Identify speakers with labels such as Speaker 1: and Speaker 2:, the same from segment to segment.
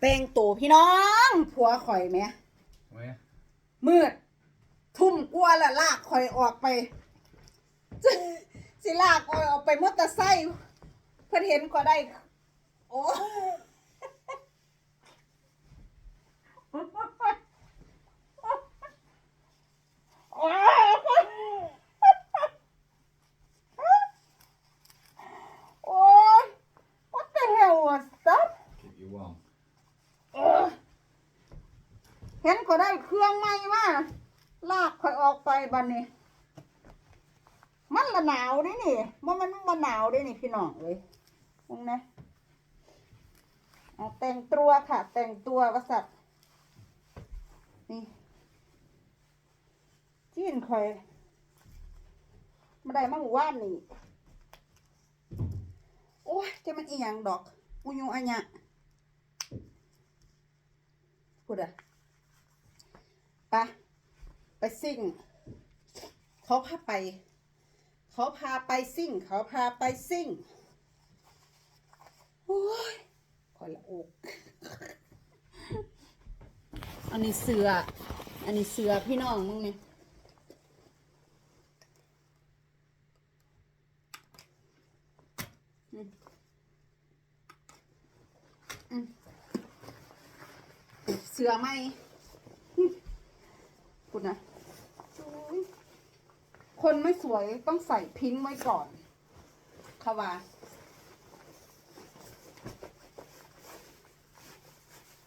Speaker 1: แต่งตัวพี่น้องผัวข่อยแหม่
Speaker 2: ไว้
Speaker 1: มืด ทุ่มกลัวละลากข่อยออกไป สิลากข่อยออกไปมอเตอร์ไซค์เพิ่นเห็นก็ได้ โอ้โอ้โอ้ย what the hell was that
Speaker 2: keep you warm
Speaker 1: เออเห็ นก็ได้เครื่องใหม่มาลากข่อยออกไปบันนี้ มันละหนาวเด้นี่ว่ามันมันหนาวเด้นี่พี่น้องเลยมองนะเอาแต่งตัวค่ะ แต่งตัววสัตนี่จีนข่อยมาได้มาหมู่ว่านนี่โอ้ยจะมันอีหยังดอกอุยุอันยะพูดอะ ไปไปซิ่ง เขาพาไป เขาพาไปซิ่ง เขาพาไปซิ่ง โอ้ยคอยละอก อันนี้เสือ อันนี้เสือพี่น้องมึงเนี่ยเสือไหม คุณนะคนไม่สวยต้องใส่พิงค์ไว้ก่อนเขาว่า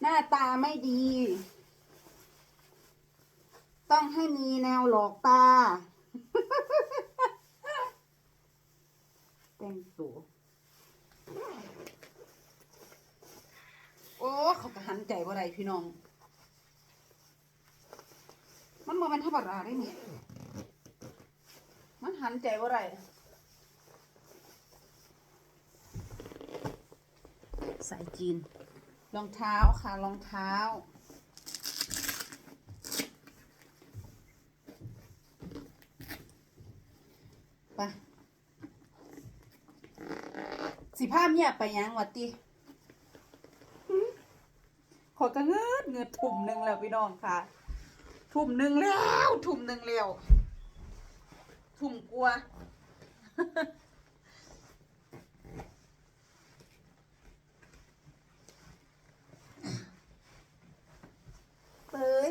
Speaker 1: หน้าตาไม่ดี ต้องให้มีแนวหลอกตา แต่งตัวโอ้ เขาก็หันใจว่าไรพี่น้อง มันบ่แมันธรรมดาได้เนี่ยมันหันใจว่าไรใส่จีน รองเท้าค่ะรองเท้า ไป สิผ้าเมียไปยังวัดติขอยก็เงิดเงิดทุ่มหนึ่งแล้วพี่น้องค่ะ ทุ่มหนึ่งแล้ว ทุ่มหนึ่งแล้ว ทุ่มกลัวเตย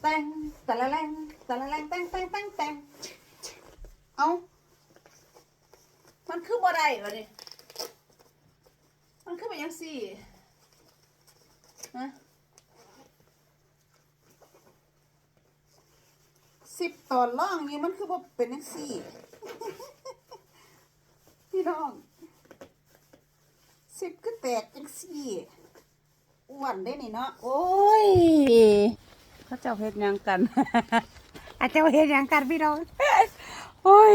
Speaker 1: แตงแต่ละแรงแต่ละแรงแตงแตงแตงแตงเอามันคือบ่ได้วะนี่มันคือไปยังสี่ฮะ สิบตอนล่องนี่มันคือว่าเป็นนังสี่ พี่น้องสิบก็แตกจังสี่อ้วนได้นี่เนาะโอ้ยเขาเจ้าเฮ็ดหยังกัน อาเจ้าเฮ็ดหยังกันพี่น้องโอ้ย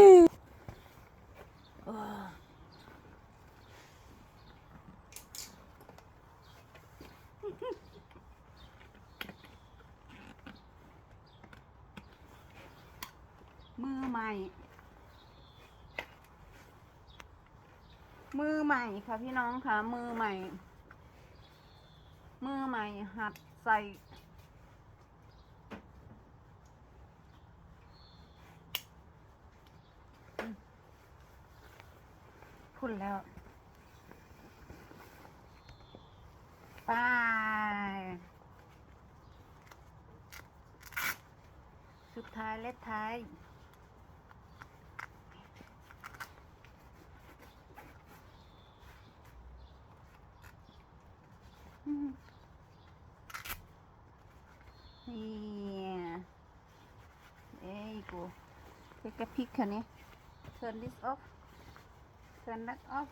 Speaker 1: มือใหม่มือใหม่ค่ะพี่น้องค่ะ มือใหม่ มือใหม่หัดใส่พุ่นแล้ว ไปสุดท้ายและท้าย อืม Yeah. There you go. Take a peek, honey. Turn this off. Turn that off.